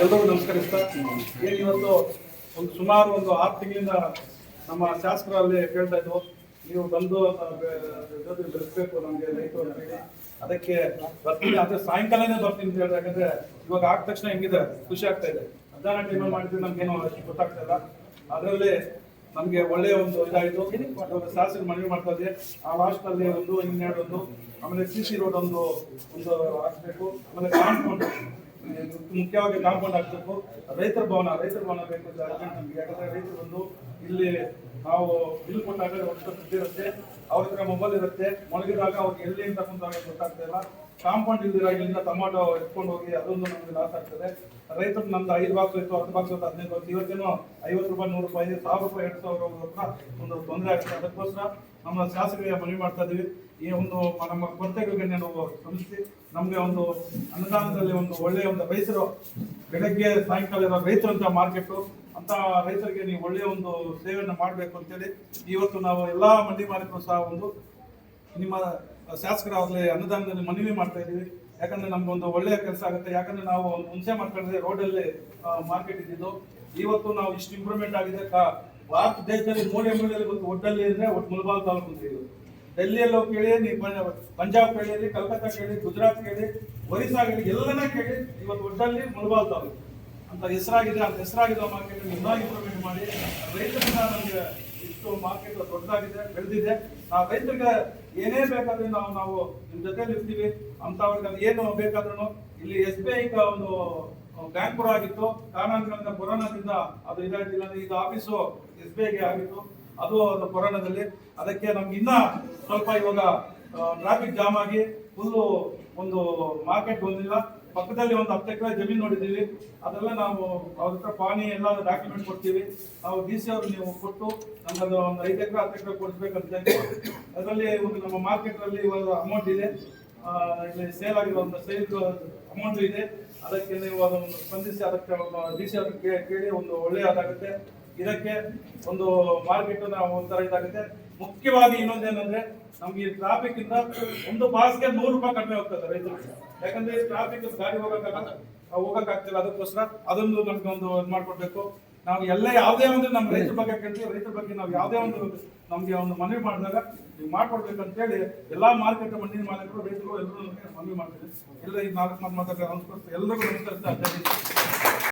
ಎಲ್ಲರಿಗೂ ನಮಸ್ಕರಿಸ್ತಾ ಏನು ಇವತ್ತು ಒಂದು ಸುಮಾರು ಒಂದು ಆರು ತಿಂಗಳಿಂದ ನಮ್ಮ ಶಾಸಕರಲ್ಲಿ ಕೇಳ್ತಾ ಇದ್ವು ನೀವು ಬಂದು ಬೆಳೆಸಬೇಕು ನಮಗೆ ರೈತರು ಹೇಳಿ. ಅದಕ್ಕೆ ಬರ್ತೀನಿ ಅದೇ ಸಾಯಂಕಾಲನೇ ಬರ್ತೀನಿ ಅಂತ ಹೇಳಿದ್ರೆ ಯಾಕಂದ್ರೆ ಇವಾಗ ಆದ ತಕ್ಷಣ ಹೆಂಗಿದೆ? ಖುಷಿ ಆಗ್ತಾ ಇದೆ. ಮಧ್ಯಾಹ್ನ ಟೈಮಲ್ಲಿ ಮಾಡಿದ್ರೆ ನಮ್ಗೇನು ಗೊತ್ತಾಗ್ತಾ ಇಲ್ಲ. ಅದರಲ್ಲಿ ನಮಗೆ ಒಳ್ಳೆಯ ಒಂದು ಇದಾಯಿತು. ಶಾಸಕರು ಮನವಿ ಮಾಡ್ತಾ ಇದೆ ಆ ಲಾಸ್ಟ್ನಲ್ಲಿ ಒಂದು, ಇನ್ನೆರಡೊಂದು, ಆಮೇಲೆ ಸಿ ಸಿ ರೋಡ್ ಒಂದು ಒಂದು ಹಾಕ್ಬೇಕು ಆಮೇಲೆ ಕಾಂಪೌಂಡ್. ಮುಖ್ಯವಾಗಿ ಕಾಂಪೌಂಡ್ ಹಾಕ್ಬೇಕು. ರೈತರ ಭವನ ರೈತರ ಭವನ ಬೇಕು ಅಂತ ನಮಗೆ. ಯಾಕಂದ್ರೆ ರೈತರು ಬಂದು ಇಲ್ಲಿ ನಾವು ಬಿಲ್ ಕೊಟ್ಟಾಗ ಒಂದು ಸುದ್ದಿ ಇರುತ್ತೆ. ಅವ್ರ ಹತ್ರ ಮೊಬೈಲ್ ಇರುತ್ತೆ. ಮೊಳಗಿದಾಗ ಅವ್ರಿಗೆ ಎಲ್ಲಿ ಅಂತ ಕುಂತಾಗ ಗೊತ್ತಾಗ್ತಾ ಇಲ್ಲ. ಕಾಂಪೌಂಡ್ ಇಲ್ದಿರ ಇಲ್ಲಿಂದ ಟೊಮಾಟೊ ಎತ್ಕೊಂಡು ಹೋಗಿ ಅದೊಂದು ನಮಗೆ ಲಾಸ್ ಆಗ್ತದೆ. ರೈತರು ನಮ್ದು ಐದು ಬಾಕ್ಸ್ ಇತ್ತು, ಹತ್ತು ಬಾಕ್ಸ್ ಇತ್ತು, ಹದಿನೈದು ಬಾಕ್ಸ್ ಇವತ್ತೇನೋ ಐವತ್ತು ರೂಪಾಯಿ, ನೂರು ರೂಪಾಯಿ, ಸಾವಿರ ರೂಪಾಯಿ, ಎರಡು ಸಾವಿರ ಹೋಗೋದ್ರ ಒಂದು ತೊಂದರೆ ಆಗ್ತದೆ. ಅದಕ್ಕೋಸ್ಕರ ನಮ್ಮ ಶಾಸಕರಿಗೆ ಮನವಿ ಮಾಡ್ತಾ ಇದೀವಿ. ಈ ಒಂದು ನಮ್ಮ ಕೊರತೆಗಳಿಗೆ ನಾವು ಶ್ರಮಿಸಿ ನಮಗೆ ಒಂದು ಅನುದಾನದಲ್ಲಿ ಒಂದು ಒಳ್ಳೆಯ ಒಂದು ರೈತರು, ಬೆಳಗ್ಗೆ ಸಾಯಂಕಾಲ ಇರೋ ರೈತರು ಅಂತ ಮಾರ್ಕೆಟು, ಅಂತ ರೈತರಿಗೆ ನೀವು ಒಳ್ಳೆಯ ಒಂದು ಸೇವೆಯನ್ನು ಮಾಡಬೇಕು ಅಂತೇಳಿ. ಇವತ್ತು ನಾವು ಎಲ್ಲಾ ಮಂಡಿ ಮಾಲೀಕರು ಸಹ ಒಂದು ನಿಮ್ಮ ಶಾಸಕರಾಗಲಿ ಅನುದಾನದಲ್ಲಿ ಮನವಿ ಮಾಡ್ತಾ ಇದ್ದೀವಿ. ಯಾಕಂದ್ರೆ ನಮ್ಗೊಂದು ಒಳ್ಳೆಯ ಕೆಲಸ ಆಗುತ್ತೆ. ಯಾಕಂದ್ರೆ ನಾವು ಮುಂಚೆ ಮಾಡ್ಕೊಂಡಿದ್ರೆ ರೋಡಲ್ಲಿ ಮಾರ್ಕೆಟ್ ಇದ್ದಿದ್ದು. ಇವತ್ತು ನಾವು ಇಷ್ಟು ಇಂಪ್ರೂವ್ಮೆಂಟ್ ಆಗಿದೆ. ಭಾರತ ದೇಶದಲ್ಲಿ ಮೂರು ಎಂಬಲ್ಲಿ ಒಂದು ಒಡ್ಡಲ್ಲಿ ಅಂದ್ರೆ ಒಟ್ಟು ಮುಲ್ಬಾಲ್ ತಾಲೂಕು ಅಂತ ಇದು ಡೆಲ್ಲಿಯಲ್ಲಿ ಕೇಳಿ, ನೀವು ಪಂಜಾಬ್- ಕೇಳಿ, ಕಲ್ಕತ್ತಾ ಕೇಳಿ, ಗುಜರಾತ್ ಕೇಳಿ ಒರಿಸ್ಸಾ ಕೇಳಿ ಎಲ್ಲನೇ ಕೇಳಿ, ಇವತ್ತು ಒಡ್ಡಲ್ಲಿ ಮುಲ್ಬಾಲ್ ತಾಲೂಕು. ಅಂತ ಹೆಸರಾಗಿದೆ. ಅಂತ ಹೆಸರಾಗಿರೋ ಮಾರ್ಕೆಟ್ ಇನ್ನೂ ಇಂಪ್ರೂವ್ಮೆಂಟ್ ಮಾಡಿ. ರೈತರಿಂದ ನಮಗೆ ಇಷ್ಟು ಮಾರ್ಕೆಟ್ ದೊಡ್ಡದಾಗಿದೆ, ಬೆಳೆದಿದೆ. ಆ ರೈತರಿಗೆ ಏನೇ ಬೇಕಾದ್ರೆ ನಾವು ನಾವು ನಿಮ್ ಜೊತೆಲಿ ಇರ್ತೀವಿ. ಅಂತವ್ರಿಗೆ ಅದು ಏನು ಬೇಕಾದ್ರೂ ಇಲ್ಲಿ ಎಸ್ ಬಿ ಐ ಒಂದು ಬ್ಯಾಂಕ್ ಕೂಡ ಆಗಿತ್ತು. ಕಾರಣಾಂತರದಿಂದ ಕೊರೋನಾದಿಂದ ಅದು ಇದಾಗಿಲ್ಲ ಇದು ಆಫೀಸು ಎಸ್ ಬಿ ಐಗೆ ಆಗಿತ್ತು. ಅದು ಒಂದು ಕೊರೋನಾದಲ್ಲಿ. ಅದಕ್ಕೆ ನಮ್ಗೆ ಇನ್ನ ಸ್ವಲ್ಪ ಇವಾಗ ಟ್ರಾಫಿಕ್ ಜಾಮ್ ಆಗಿ ಫುಲ್ಲು ಒಂದು ಮಾರ್ಕೆಟ್ ಬಂದಿಲ್ಲ. ಪಕ್ಕದಲ್ಲಿ ಒಂದು ಹತ್ತು ಎಕರೆ ಜಮೀನು ನೋಡಿದ್ದೀವಿ. ಅದೆಲ್ಲ ನಾವು ಅವ್ರ ಹತ್ರ ಪಾನಿ ಎಲ್ಲ ಡಾಕ್ಯುಮೆಂಟ್ ಕೊಡ್ತೀವಿ. ನಾವು ಡಿ ಸಿ ಅವರು ನೀವು ಕೊಟ್ಟು ನಮ್ಮದು ಒಂದು ಐದು ಎಕರೆ, ಹತ್ತು ಎಕರೆ ಕೊಡಿಸ್ಬೇಕಂತ. ಅದರಲ್ಲಿ ಒಂದು ನಮ್ಮ ಮಾರ್ಕೆಟ್ ಅಲ್ಲಿ ಇವಾಗ ಅಮೌಂಟ್ ಇದೆ. ಇಲ್ಲಿ ಸೇಲ್ ಆಗಿರೋ ಒಂದು ಸೇಲ್ ಅಮೌಂಟ್ ಇದೆ. ಅದಕ್ಕೆ ನೀವು ಅದನ್ನು ಸ್ಪಂದಿಸಿ ಅದಕ್ಕೆ ಡಿ ಸಿ ಅವ್ರಿಗೆ ಕೇಳಿ ಒಂದು ಒಳ್ಳೆಯದಾಗುತ್ತೆ ಇದಕ್ಕೆ ಒಂದು ಮಾರ್ಕೆಟ್ ಒಂಥರ ಇದಾಗುತ್ತೆ. ಮುಖ್ಯವಾಗಿ ಇನ್ನೊಂದೇನಂದ್ರೆ ನಮ್ಗೆ ಈ ಟ್ರಾಫಿಕ್ ಇಂದ ಒಂದು ಬಾಸ್ಗೆ ನೂರು ರೂಪಾಯಿ ಕಡಿಮೆ ಹೋಗ್ತದೆ ರೈತರು. ಯಾಕಂದ್ರೆ ಟ್ರಾಫಿಕ್ ಗಾಡಿ ಹೋಗಕ್ಕಾಗಲ್ಲ. ಹೋಗಕ್ಕಾಗ್ತಿಲ್ಲ ಅದಕ್ಕೋಸ್ಕರ ಅದೊಂದು ನಮ್ಗೆ ಒಂದು ಇದು ಮಾಡ್ಕೊಡ್ಬೇಕು. ನಾವು ಎಲ್ಲ ಯಾವುದೇ ಒಂದು ನಮ್ಮ ರೈತರ ಬಗ್ಗೆ ಕೇಳ್ತೀವಿ, ರೈತರ ಬಗ್ಗೆ ನಾವು ಯಾವುದೇ ಒಂದು ನಮ್ಗೆ ಒಂದು ಮನವಿ ಮಾಡಿದಾಗ ನೀವು ಮಾಡ್ಕೊಡ್ಬೇಕು ಅಂತ ಹೇಳಿ ಎಲ್ಲಾ ಮಾರ್ಕೆಟ್ ಮಣ್ಣಿನ ಮಾಲೀಕರು, ರೈತರು ಎಲ್ಲರೂ ಮನವಿ ಮಾಡ್ತೀವಿ. ಎಲ್ಲ ಈ ನಾಲ್ಕು ಮಾತು ಎಲ್ಲರಿಗೂ ನಮಸ್ಕಾರ